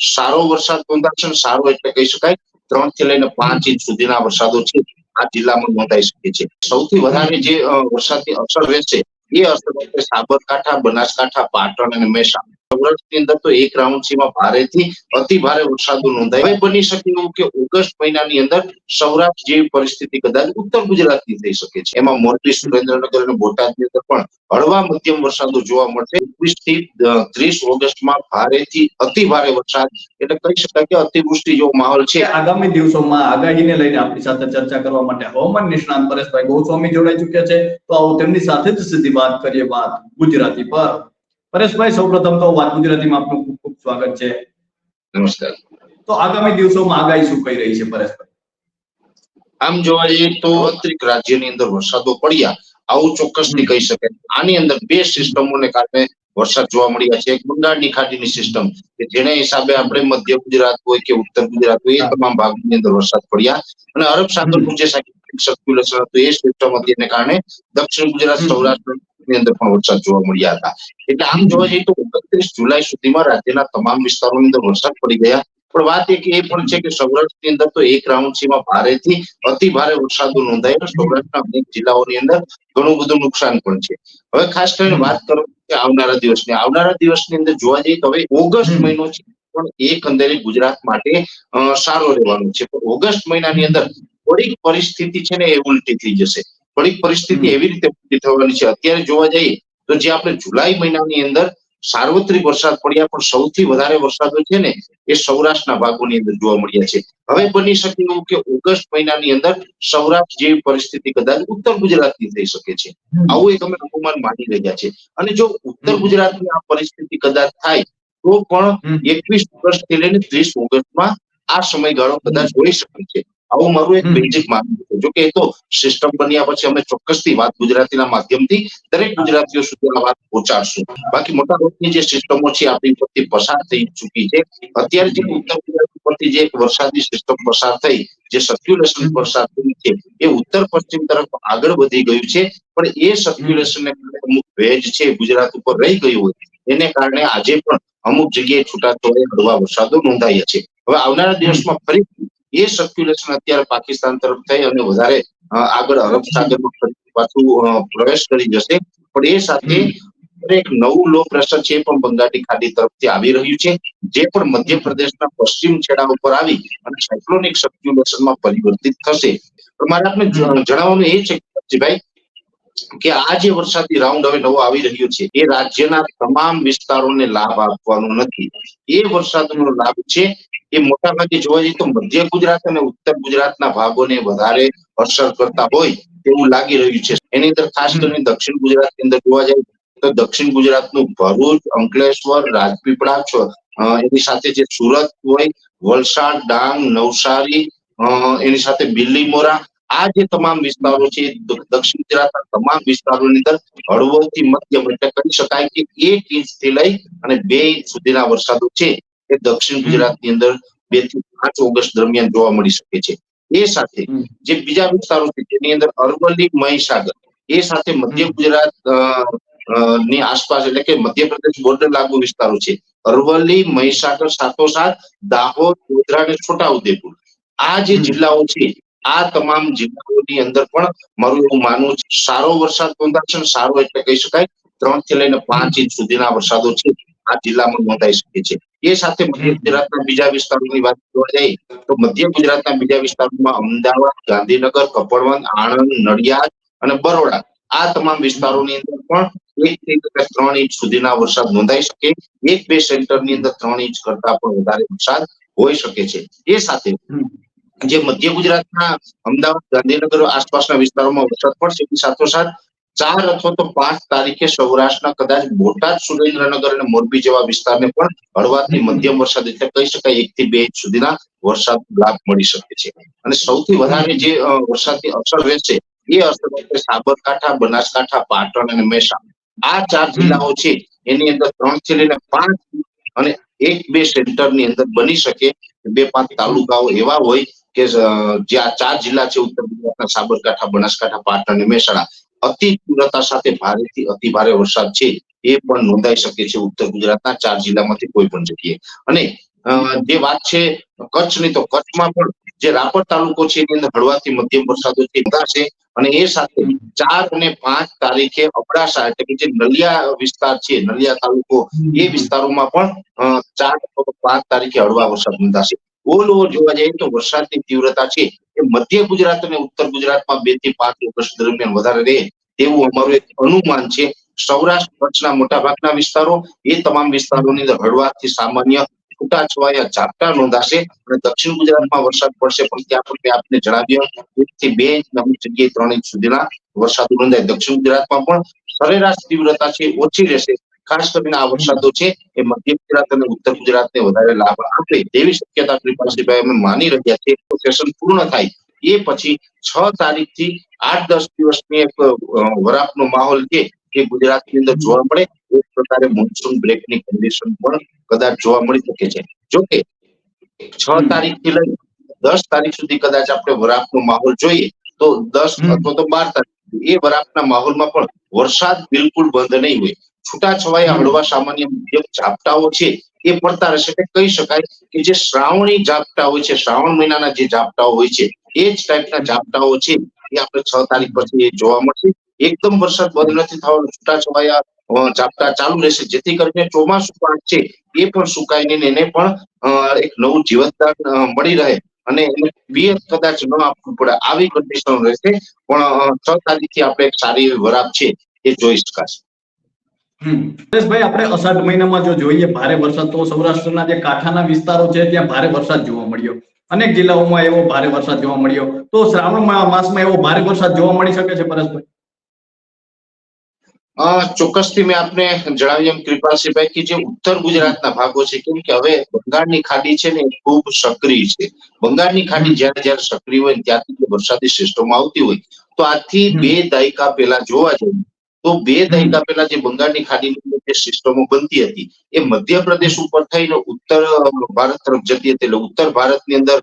સારો વરસાદ નોંધાશે સારો એટલે કહી શકાય ત્રણથી લઈને પાંચ ઇંચ સુધીના વરસાદો છે આ જિલ્લામાં નોંધાઈ શકે છે. સૌથી વધારે જે વરસાદની અસર રહેશે એ અસર સાબરકાંઠા, બનાસકાંઠા, પાટણ અને મહેસાણા. સૌરાષ્ટ્રની અંદર તો એક રાઉન્ડ સીમાં ભારેથી અતિ ભારે વરસાદો નોંધાય. બની શકે એવું કે ઓગસ્ટ મહિનાની અંદર સૌરાષ્ટ્ર જેવી પરિસ્થિતિ કદાચ ઉત્તર ગુજરાતની થઈ શકે છે. એમાં મોરબી, સુરેન્દ્રનગર અને બોટાદની અંદર પણ હળવા મધ્યમ વરસાદો જોવા મળશે. એકવીસથી ત્રીસ ઓગસ્ટમાં ભારેથી અતિ ભારે વરસાદ. એટલે કહી શકાય કે અતિવૃષ્ટિ જેવો માહોલ છે. આગામી દિવસોમાં આગાહીને લઈને આપણી સાથે ચર્ચા કરવા માટે હવામાન નિષ્ણાંત પરેશભાઈ ગોસ્વામી જોડાઈ ચુક્યા છે. તો આવો તેમની સાથે જ સીધી વાત કરીએ વાત ગુજરાતી પર. પરેશભાઈ સૌપ્રથમ તો વાત ગુજરાતીમાં આપનું ખૂબ ખૂબ સ્વાગત છે. નમસ્કાર. તો આગામી દિવસોમાં આગાહી શું કહી રહી છે પરેશભાઈ? આમ જોવા જઈએ તો આંતરિક રાજ્યની અંદર વરસાદો પડ્યા. આવું ચોક્કસથી કહી શકાય. આની અંદર બે સિસ્ટમોને કારણે વરસાદ જોવા મળ્યા છે. એક બંગાળની ખાડીની સિસ્ટમ કે જેના હિસાબે આપણે મધ્ય ગુજરાત હોય કે ઉત્તર ગુજરાત હોય એ તમામ ભાગની અંદર વરસાદ પડ્યા. અને અરબ સાગરનું જે સર્ક્યુલેશન હતું. એ સિસ્ટમ હતી એને કારણે દક્ષિણ ગુજરાત સૌરાષ્ટ્રની અંદર પણ વરસાદ જોવા મળ્યા હતા. એટલે આમ જોવા જઈએ તો ઓગણત્રીસ જુલાઈ સુધીમાં રાજ્યના તમામ વિસ્તારોની અંદર વરસાદ પડી ગયા. પણ વાત એક એ પણ છે કે સૌરાષ્ટ્રની અંદર તો એક રાઉન્ડ સીમાં ભારેથી અતિ ભારે વરસાદો નોંધાયા સૌરાષ્ટ્રના અનેક જિલ્લાઓની અંદર ઘણું બધું નુકસાન પણ છે. હવે ખાસ કરીને વાત કરો કે આવનારા દિવસની. આવનારા દિવસની અંદર જોવા જઈએ તો હવે ઓગસ્ટ મહિનો છે પણ એક અંદર ગુજરાત માટે સારો રહેવાનો છે. પણ ઓગસ્ટ મહિનાની અંદર થોડીક પરિસ્થિતિ છે ને એ ઉલટી થઈ જશે. થોડીક પરિસ્થિતિ એવી રીતે ઊભી થવાની છે. અત્યારે જોવા જઈએ તો જે આપણે જુલાઈ મહિનાની અંદર સાર્વત્રિક વરસાદ પડ્યા પણ સૌથી વધારે વરસાદો છે ને એ સૌરાષ્ટ્રના ભાગોની અંદર જોવા મળ્યા છે. હવે બની શકે એવું કે ઓગસ્ટ મહિનાની અંદર સૌરાષ્ટ્ર જેવી પરિસ્થિતિ કદાચ ઉત્તર ગુજરાતની થઈ શકે છે. આવું એક અમે અનુમાન માની રહ્યા છે અને જો ઉત્તર. ગુજરાતની આ પરિસ્થિતિ કદાચ થાય તો પણ એકવીસ ઓગસ્ટથી લઈને ત્રીસ ઓગસ્ટમાં આ સમયગાળો કદાચ હોઈ શકે છે. આવું મારું એક બેઝિક માનવું છે. જો કે એ તો સિસ્ટમ બન્યા પછી અમે ચોક્કસથી વાત ગુજરાતીના માધ્યમથી દરેક ગુજરાતીઓ સુધી આ વાત પહોંચાડશું. બાકી મોટા ભાગની જે સિસ્ટમો છે આપણી ઉપરથી પસાર થઈ ચૂકી છે. અત્યારે જે ઉત્તર ગુજરાત ઉપરથી જે એક વરસાદી સિસ્ટમ પસાર થઈ જે સર્ક્યુલેશન. પસાર થઈ છે એ ઉત્તર પશ્ચિમ તરફ આગળ વધી ગયું છે. પણ એ સર્ક્યુલેશનને કારણે અમુક ભેજ છે ગુજરાત ઉપર રહી ગયું હોય એને કારણે આજે પણ અમુક જગ્યાએ છૂટાછવાયા હળવા વરસાદો નોંધાયા છે. હવે આવનારા દિવસમાં ફરી એ સર્ક્યુલેશન અત્યારે પાકિસ્તાન તરફ થઈ અને વધારે આગળ અરબ સાગરમાં પાછું પ્રવેશ કરી જશે. પણ એ સાથે એક નવું લો પ્રેશર છે પણ બંગાળની ખાડી તરફથી આવી રહ્યું છે. જે પણ મધ્યપ્રદેશના પશ્ચિમ છેડા ઉપર આવી અને સાયક્લોનિક સર્ક્યુલેશનમાં પરિવર્તિત થશે. મારે આપને જણાવવાનું એ છે ભાઈ, કે આ જે વરસાદી રાઉન્ડ હવે નવો આવી રહ્યો છે, એ રાજ્યના તમામ વિસ્તારોને લાભ આપવાનો નથી. એ વરસાદનો લાભ છે એ મોટા ભાગે જોવા જઈએ તો મધ્ય ગુજરાત અને ઉત્તર ગુજરાતના ભાગોને વધારે અસર કરતા હોય તેવું લાગી રહ્યું છે. એની અંદર ખાસ કરીને દક્ષિણ ગુજરાતની અંદર જોવા જાય તો દક્ષિણ ગુજરાતનું ભરૂચ અંકલેશ્વર રાજપીપળા એની સાથે જે સુરત હોય વલસાડ ડાંગ નવસારી એની સાથે બિલ્લીમોરા આ જે તમામ વિસ્તારો છે દક્ષિણ ગુજરાતના તમામ વિસ્તારોની અંદર હળવોથી મધ્યમ એટલે કહી શકાય કે એક ઇંચથી લઈ અને બે ઇંચ સુધીના વરસાદો છે. એ દક્ષિણ ગુજરાતની અંદર બેથી પાંચ ઓગસ્ટ દરમિયાન જોવા મળી શકે છે. એ સાથે જે બીજા વિસ્તારો છે જેની અંદર અરવલ્લી મહીસાગર એ સાથે મધ્ય ગુજરાતની આસપાસ એટલે કે મધ્યપ્રદેશ બોર્ડર લાગુ વિસ્તારો છે. અરવલ્લી મહીસાગર સાથોસાથ દાહોદ ગોધરા અને છોટાઉદેપુર. આ જે જિલ્લાઓ છે આ તમામ જિલ્લાઓની અંદર પણ મારું એવું માનવું છે સારો વરસાદ નોંધાશે સારો એટલે કહી શકાય ત્રણથી લઈને પાંચ ઇંચ સુધીના વરસાદો છે આ જિલ્લામાં નોંધાઈ શકે છે. એ સાથે મધ્ય ગુજરાતના બીજા વિસ્તારોની વાત કરવા જઈએ, તો મધ્ય ગુજરાતના બીજા વિસ્તારોમાં અમદાવાદ, ગાંધીનગર, કપડવંત, આણંદ, નડિયાદ અને બરોડા આ તમામ વિસ્તારોની અંદર પણ એક થી ત્રણ ઇંચ સુધીના વરસાદ નોંધાઈ શકે. એક બે સેન્ટરની અંદર ત્રણ ઇંચ કરતા પણ વધારે વરસાદ હોઈ શકે છે. એ સાથે જે મધ્ય ગુજરાતના અમદાવાદ, ગાંધીનગર આસપાસના વિસ્તારોમાં વરસાદ પડશે એની સાથોસાથ ચાર અથવા તો પાંચ તારીખે સૌરાષ્ટ્રના કદાચ બોટાદ સુરેન્દ્રનગર અને મોરબી જેવા વિસ્તારને પણ હળવાથી મધ્યમ વરસાદ એટલે કહી શકાય એક થી બે ઇંચ સુધીના વરસાદ લાભ મળી શકે છે. અને સૌથી વધારે જે વરસાદની અસર રહેશે એ અસર સાબરકાંઠા બનાસકાંઠા પાટણ અને મહેસાણા. આ ચાર જિલ્લાઓ છે એની અંદર ત્રણથી લઈને પાંચ અને એક બે સેન્ટરની અંદર બની શકે બે પાંચ તાલુકાઓ એવા હોય કે જે આ ચાર જિલ્લા છે ઉત્તર ગુજરાતના સાબરકાંઠા બનાસકાંઠા પાટણ અને મહેસાણા. અતિ તીવ્રતા સાથે ભારેથી અતિ ભારે વરસાદ છે, એ પણ નોંધાઈ શકે છે ઉત્તર ગુજરાતના ચાર જિલ્લામાંથી કોઈ પણ જગ્યાએ. અને જે વાત છે કચ્છની, તો કચ્છમાં પણ જે રાપર તાલુકો છે, એની અંદર હળવાથી મધ્યમ વરસાદો છે અને એ સાથે ચાર અને પાંચ તારીખે અબડાસા એટલે કે જે નલિયા વિસ્તાર છે, નલિયા તાલુકો, એ વિસ્તારોમાં પણ ચાર પાંચ તારીખે હળવા વરસાદ નોંધાશે. ઓલ ઓવર જોવા જઈએ તો વરસાદની તીવ્રતા છે એ મધ્ય ગુજરાત અને ઉત્તર ગુજરાતમાં બેથી પાંચ ઓગસ્ટ દરમિયાન વધારે રહે તેવું અમારું એક અનુમાન છે. સૌરાષ્ટ્ર કચ્છના મોટા ભાગના વિસ્તારો એ તમામ વિસ્તારોની અંદર હળવાથી સામાન્ય છૂટાછવાયા ઝાપટા નોંધાશે અને દક્ષિણ ગુજરાતમાં વરસાદ પડશે પણ ત્યાં પણ મેં આપને જણાવ્યું એક થી બે ઇંચ અમુક જગ્યાએ ત્રણ ઇંચ સુધીના વરસાદ નોંધાય. દક્ષિણ ગુજરાતમાં પણ સરેરાશ તીવ્રતા છે, ઓછી રહેશે. ખાસ કરીને આ વરસાદો છે એ મધ્ય ગુજરાત અને ઉત્તર ગુજરાતને વધારે લાભ આપે તેવી શક્યતા કૃપાલસિંહભાઈ અમે માની રહ્યા છીએ સેશન પૂર્ણ થાય એ પછી છ તારીખથી આઠ દસ દિવસની એક વરાપનો માહોલ છે એ ગુજરાતની અંદર જોવા મળે એક પ્રકારે મોન્સૂન બ્રેકની કન્ડિશન પણ કદાચ જોવા મળી શકે છે. જોકે છ. તારીખથી લઈ દસ તારીખ સુધી કદાચ આપણે વરાપનો માહોલ જોઈએ તો દસ અથવા તો બાર તારીખ એ વરાપના માહોલમાં પણ વરસાદ બિલકુલ બંધ નહીં હોય. છૂટાછવાયા. હળવા સામાન્ય મધ્યમ ઝાપટાઓ છે એ પડતા રહેશે એટલે કહી શકાય કે જે શ્રાવણી ઝાપટા હોય છે શ્રાવણ મહિનાના જે ઝાપટાઓ હોય છે એ જ ટાઈપના ઝાપટાઓ છે એ આપણે છ તારીખ પછી જોવા મળશે. એકદમ વરસાદ બંધ નથી થવાનો છૂટાછવાયા ઝાપટા ચાલુ રહેશે. જેથી કરીને ચોમાસું પાક છે એ પણ સુકાઈને એને પણ એક નવું જીવનદાન મળી રહે અને એને પિયત કદાચ ન આપવું પડે આવી કન્ડિશન રહેશે. પણ છ તારીખથી આપણે એક સારી એવી વરાપ છે એ જોઈ શકાશે. પરેશભાઈ આપણે અષાઢ મહિનામાં જો જોઈએ ભારે વરસાદ તો સૌરાષ્ટ્રના જે કાંઠાના વિસ્તારો છે ત્યાં ભારે વરસાદ જોવા મળ્યો. અનેક જિલ્લાઓમાં એવો ભારે વરસાદ જોવા મળ્યો. તો શ્રાવણ માસમાં એવો ભારે વરસાદ જોવા મળી શકે છે પરેશભાઈ? ચોક્કસથી મેં આપને જણાવ્યું એમ કૃપાલસિંહભાઈ કે જે ઉત્તર ગુજરાતના ભાગો છે કેમ કે હવે બંગાળની ખાડી છે ને એ ખૂબ સક્રિય છે. બંગાળની ખાડી જ્યારે જ્યારે સક્રિય હોય ત્યાંથી વરસાદી સિસ્ટમ આવતી હોય તો આજથી બે દાયકા પહેલા જોવા જઈએ તો બે. દાયકા પહેલા જે બંગાળની ખાડીની અંદર જે સિસ્ટમો બનતી હતી એ મધ્યપ્રદેશ ઉપર થઈને ઉત્તર ભારત તરફ જતી હતી. એટલે ઉત્તર ભારતની અંદર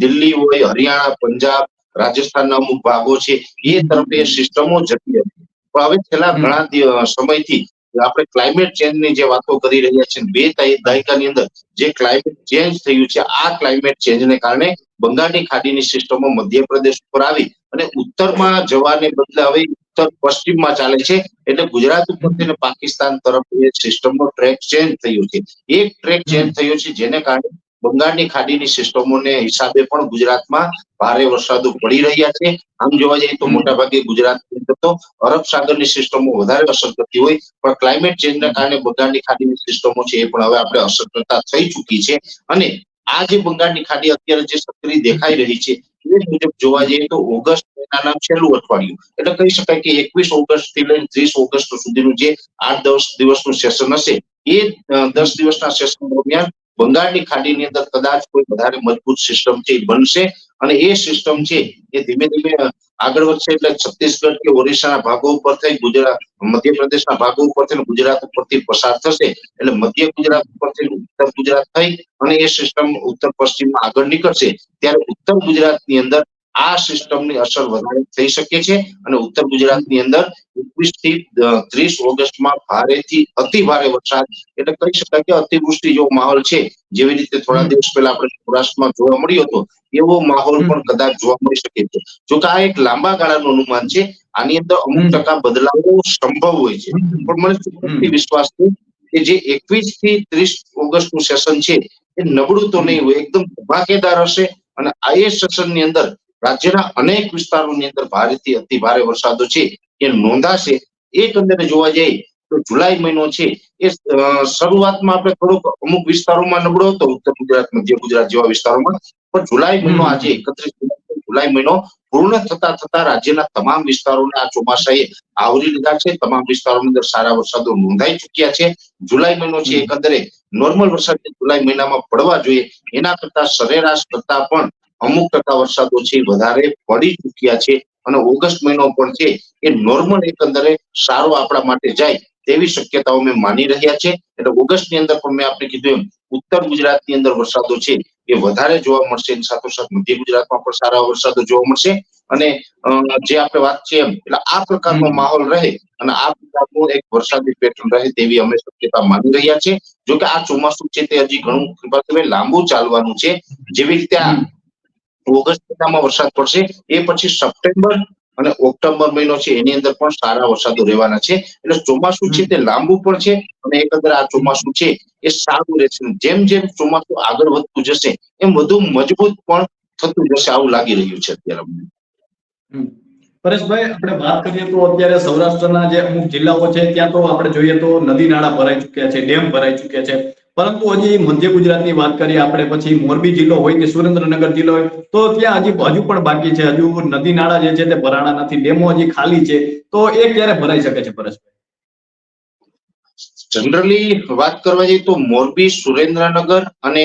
દિલ્હી હોય હરિયાણા પંજાબ રાજસ્થાનના અમુક ભાગો છે એ તરફ એ સિસ્ટમો જતી હતી. પણ હવે છેલ્લા ઘણા સમયથી આપણે ક્લાઇમેટ ચેન્જની જે વાતો કરી રહ્યા છીએ બે દાય- દાયકાની અંદર જે ક્લાઇમેટ ચેન્જ થયું છે આ ક્લાઇમેટ ચેન્જને કારણે બંગાળની ખાડીની સિસ્ટમો મધ્યપ્રદેશ ઉપર આવી અને ઉત્તરમાં જવાને બદલે હવે ઉત્તર પશ્ચિમમાં ચાલે છે એટલે ગુજરાત ઉપરથી અને પાકિસ્તાન તરફ એ સિસ્ટમનો ટ્રેક ચેન્જ થયો છે. એક ટ્રેક ચેન્જ થયો છે જેને કારણે બંગાળની ખાડીની સિસ્ટમોને હિસાબે પણ ગુજરાતમાં ભારે વરસાદો પડી રહ્યા છે. આમ જોવા જઈએ તો. મોટાભાગે ગુજરાત તો અરબ સાગરની સિસ્ટમો વધારે અસર કરતી હોય પણ ક્લાઇમેટ ચેન્જના કારણે બંગાળની ખાડીની સિસ્ટમો છે એ પણ હવે આપણે અસર કરતા થઈ ચૂકી છે. અને આ જે બંગાળની ખાડી અત્યારે જે સક્રિય દેખાઈ રહી છે એ મુજબ જોવા જઈએ તો ઓગસ્ટ મહિનાના છેલ્લું અઠવાડિયું. એટલે કહી શકાય કે એકવીસ ઓગસ્ટથી લઈને ત્રીસ ઓગસ્ટ સુધીનું જે આઠ દસ દિવસનું સેશન હશે, એ દસ દિવસના સેશન દરમિયાન બંગાળની ખાડીની અંદર કદાચ કોઈ વધારે મજબૂત સિસ્ટમ છે બનશે. અને એ સિસ્ટમ છે, એ ધીમે ધીમે આગળ વધશે એટલે છત્તીસગઢ કે ઓરિસ્સાના ભાગો ઉપર થઈ, ગુજરાત, મધ્યપ્રદેશના ભાગો ઉપર થઈને ગુજરાત ઉપરથી પસાર થશે. એટલે મધ્ય ગુજરાત ઉપરથી ઉત્તર ગુજરાત થઈ, અને એ સિસ્ટમ ઉત્તર પશ્ચિમમાં આગળ નીકળશે. ત્યારે ઉત્તર ગુજરાતની અંદર આ સિસ્ટમની અસર વધારે થઈ શકે છે અને ઉત્તર ગુજરાતની અંદર એકવીસથી ત્રીસ ઓગસ્ટમાં ભારેથી અતિ ભારે વરસાદ એટલે કહી શકાય કે અતિવૃષ્ટિ જેવો માહોલ છે. જેવી રીતે થોડા દિવસ પહેલા આપણે સૌરાષ્ટ્રમાં જોવા મળ્યો હતો એવો માહોલ પણ કદાચ જોવા મળી શકે છે. જો કે આ એક લાંબા ગાળાનું અનુમાન છે આની અંદર અમુક ટકા બદલાવો સંભવ હોય છે. પણ મને વિશ્વાસ છે કે જે એકવીસથી ત્રીસ ઓગસ્ટનું સેશન છે એ નબળું તો નહીં હોય એકદમ ધમાકેદાર હશે અને આ એ સેશનની અંદર રાજ્યના અનેક વિસ્તારોની અંદર ભારેથી અતિ ભારે વરસાદો છે. એ નોંધાશે એકંદરે જોવા જઈએ તો જુલાઈ મહિનો છે. એ શરૂઆતમાં આપણે થોડોક અમુક વિસ્તારોમાં નબળો હતો ઉત્તર ગુજરાત મધ્ય ગુજરાત જેવા વિસ્તારોમાં. પણ જુલાઈ મહિનો આજે એકત્રીસ જુલાઈ મહિનો પૂર્ણ થતા થતા રાજ્યના તમામ વિસ્તારોને આ ચોમાસાએ આવરી લીધા છે. તમામ વિસ્તારોની અંદર સારા વરસાદો નોંધાઈ ચુક્યા છે. જુલાઈ મહિનો છે એકંદરે નોર્મલ વરસાદ જે જુલાઈ મહિનામાં પડવા જોઈએ. એના કરતા સરેરાશ કરતા પણ અમુક ટકા વરસાદો છે વધારે પડી ચુક્યા છે અને ઓગસ્ટ મહિનો પણ છે એ નોર્મલ એકંદરે સારો આપણા માટે જાય તેવી શક્યતાઓ મેં માની રહ્યા છે. એટલે ઓગસ્ટની અંદર પણ મેં આપણે કીધું એમ ઉત્તર ગુજરાતની અંદર વરસાદો છે એ વધારે જોવા મળશે એની સાથોસાથ મધ્ય ગુજરાતમાં પણ સારા વરસાદો જોવા મળશે. અને જે આપણે વાત છે એમ એટલે આ પ્રકારનો માહોલ રહે અને આ પ્રકારનું એક વરસાદી પેટર્ન રહે તેવી અમે શક્યતા માની રહ્યા છે. જો કે આ ચોમાસું છે તે હજી ઘણું લાંબુ ચાલવાનું છે. જેવી રીતે. ઓગસ્ટ મહિનામાં વરસાદ પડશે. એ પછી સપ્ટેમ્બર અને ઓક્ટોબર મહિનો છે, એની અંદર પણ સારા વરસાદો રહેવાના છે. એટલે ચોમાસું છે તે લાંબુ પણ છે અને એકંદર આ ચોમાસું છે એ સારું રહેશે. જેમ જેમ ચોમાસું આગળ વધતું જશે, એમ વધુ મજબૂત પણ થતું જશે આવું લાગી રહ્યું છે અત્યારે અમને. પરેશભાઈ, આપણે વાત કરીએ તો અત્યારે સૌરાષ્ટ્રના જે અમુક જિલ્લાઓ છે, ત્યાં તો આપણે જોઈએ તો નદી નાળા ભરાઈ ચુક્યા છે, ડેમ ભરાઈ ચુક્યા છે. પરંતુ હજી મધ્ય ગુજરાતની વાત કરીએ, આપણે પછી મોરબી જિલ્લો હોય કે સુરેન્દ્રનગર જિલ્લો હોય, તો ત્યાં હજી હજુ પણ બાકી છે હજુ નદી નાળા જે છે તે ભરાણા નથી, ડેમો હજી ખાલી છે તો એ ક્યારે ભરાઈ શકે છે પરેશભાઈ જનરલી વાત કરવા જઈએ તો મોરબી, સુરેન્દ્રનગર અને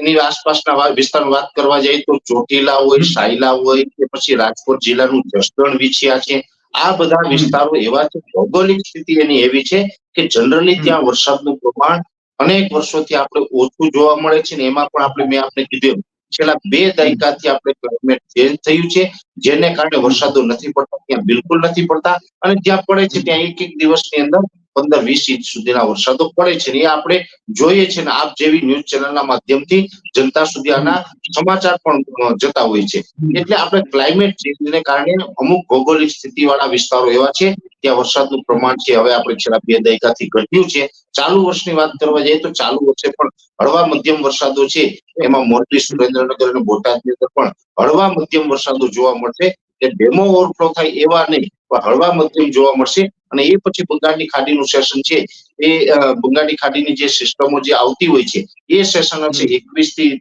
એની આસપાસના વિસ્તાર વાત કરવા જઈએ તો ચોટીલા હોય. સાયલા હોય કે પછી રાજકોટ જિલ્લાનું જસદણ વિછિયા છે આ બધા વિસ્તારો એવા છે, ભૌગોલિક સ્થિતિ એની એવી છે કે જનરલી. ત્યાં વરસાદનું પ્રમાણ અનેક વર્ષોથી આપણે ઓછું જોવા મળે છે ને એમાં પણ આપણે મેં આપણે કીધું છેલ્લા બે દાયકાથી આપણે ક્લાઇમેટ ચેન્જ થયું છે, જેને કારણે વરસાદો નથી પડતા, ત્યાં બિલકુલ નથી પડતા અને જ્યાં પડે છે ત્યાં એક એક દિવસની અંદર પંદર વીસ ઇંચ સુધીના વરસાદો પડે છે એ આપણે જોઈએ છે ને આપ જેવી ન્યૂઝ ચેનલના માધ્યમથી જનતા સુધી આના સમાચાર પણ જતા હોય છે. એટલે આપણે ક્લાઇમેટ ચેન્જને કારણે અમુક ભૌગોલિક સ્થિતિવાળા વિસ્તારો એવા છે, ત્યાં વરસાદનું પ્રમાણ છે, હવે આપણે છેલ્લા બે દાયકાથી ઘટ્યું છે. ચાલુ વર્ષની વાત કરવા જઈએ તો ચાલુ વર્ષે પણ હળવા મધ્યમ વરસાદો છે. એમાં મોરબી, સુરેન્દ્રનગર અને બોટાદની અંદર પણ હળવા મધ્યમ વરસાદો જોવા મળશે. કે ડેમો ઓવરફ્લો થાય એવા નહીં. પણ હળવા મધ્યમ જોવા મળશે અને એ પછી બંગાળની ખાડીનું સેશન છે એ બંગાળની ખાડીની જે સિસ્ટમો જે આવતી હોય છે એ સેશન હશે એકવીસથી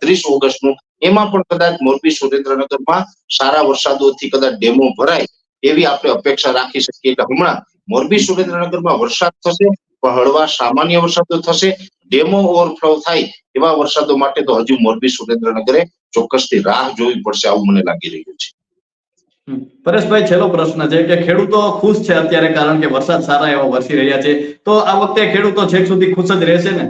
ત્રીસ ઓગસ્ટનું. એમાં પણ કદાચ મોરબી સુરેન્દ્રનગરમાં સારા વરસાદોથી કદાચ ડેમો ભરાય એવી આપણે અપેક્ષા રાખી શકીએ. કે હમણાં મોરબી સુરેન્દ્રનગરમાં વરસાદ થશે પણ હળવા સામાન્ય વરસાદો થશે. ડેમો ઓવરફ્લો થાય એવા વરસાદો માટે તો હજુ મોરબી સુરેન્દ્રનગરે ચોક્કસથી રાહ જોવી પડશે આવું મને લાગી રહ્યું છે. પરેશભાઈ, છેલ્લો પ્રશ્ન છે કે ખેડૂતો ખુશ છે અત્યારે કારણ કે વરસાદ સારા એવા વરસી રહ્યા છે. તો આ વખતે ખેડૂતો છેક સુધી ખુશ જ રહેશે ને?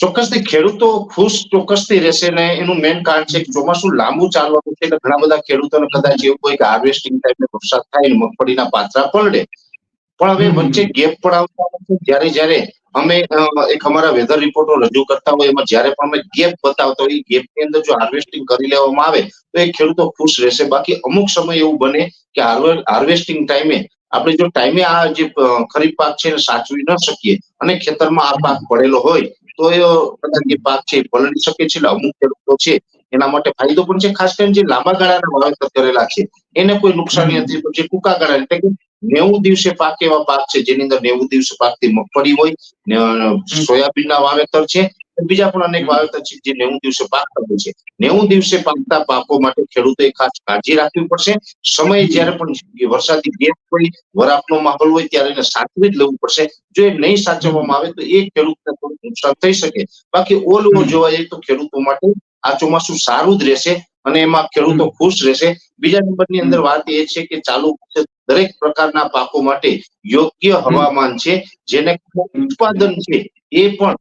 ચોક્કસથી ખેડૂતો ખુશ ચોક્કસથી રહેશે ને એનું મેઇન કારણ છે કે ચોમાસું લાંબુ ચાલવાનું છે એટલે ઘણા બધા ખેડૂતોને કદાચ એવું હોય કે હાર્વેસ્ટિંગ ટાઈમે વરસાદ થાય મગફળીના પાત્રા પલડે પણ હવે. વચ્ચે ગેપ પણ આવતા જયારે જયારે જ્યારે અમે એક અમારા વેધર રિપોર્ટો રજૂ કરતા હોય, એમાં જ્યારે પણ અમે ગેપ બતાવતા હોય, એ ગેપની અંદર જો હાર્વેસ્ટિંગ કરી લેવામાં આવે, તો એ ખેડૂતો ખુશ રહેશે બાકી અમુક સમય એવું બને કે હાર્વેસ્ટિંગ ટાઈમે આપણે જો ટાઈમે આ જે ખરીફ પાક છે એને સાચવી ન શકીએ અને ખેતરમાં આ પાક પડેલો હોય, તો એ જે પાક છે એ પલળી શકે છે અમુક ખેડૂતો છે, એના માટે ફાયદો પણ છે ખાસ કરીને જે લાંબા ગાળાના વાવેતર કરેલા છે, એને કોઈ નુકસાની. નથી જે ટૂંકા ગાળા એટલે કે નેવું દિવસે પાક એવા પાક છે, જેની અંદર નેવું દિવસે પાકતી મગફળી હોય સોયાબીનના વાવેતર છે બીજા પણ અનેક વાવેતર છે, જે નેવું દિવસે પાકતા હોય છે. નેવું દિવસે પાકતા પાકો માટે ખેડૂતોએ ખાસ કાળજી રાખવી પડશે. સમય જ્યારે પણ વરસાદી ગેપ હોય, વરાપનો માહોલ હોય, ત્યારે એને સાચવી જ લેવું પડશે. જો એ નહીં સાચવવામાં આવે, તો એ ખેડૂતને થોડું નુકસાન થઈ શકે. બાકી ઓલ ઓવર જોવા જઈએ તો ખેડૂતો માટે આ ચોમાસું સારું જ રહેશે. અને એમાં ખેડૂતો ખુશ રહેશે. બીજા નંબરની અંદર વાત એ છે કે ચાલુ દરેક પ્રકારના પાકો માટે યોગ્ય હવામાન છે જેને ઉત્પાદન છે. એ પણ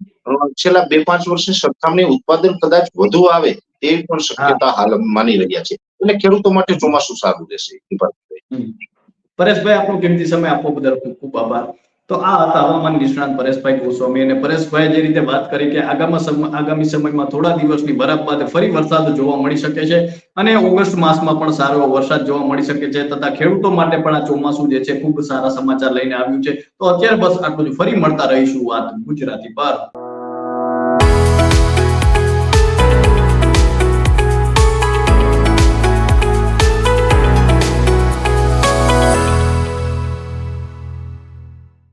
છેલ્લા બે પાંચ વર્ષની સરખામણી ઉત્પાદન કદાચ વધુ આવે તેવી પણ શક્યતા હાલ માની રહ્યા છે. એટલે ખેડૂતો માટે ચોમાસું સારું રહેશે. પરેશભાઈ આપણો કિંમતી સમય આપવા બદલ ખૂબ ખૂબ આભાર. તો આ હતા હવામાન નિષ્ણાંત પરેશભાઈ ગોસ્વામી અને પરેશભાઈ જે રીતે વાત કરી કે આગામી આગામી સમયમાં થોડા દિવસની બરફ બાદ ફરી વરસાદ જોવા મળી શકે છે અને ઓગસ્ટ માસમાં પણ સારો વરસાદ જોવા મળી શકે છે તથા ખેડૂતો માટે પણ આ ચોમાસું જે છે ખૂબ સારા સમાચાર લઈને આવ્યું છે. તો અત્યારે બસ આટલું જ. ફરી મળતા રહીશું વાત ગુજરાતી પર.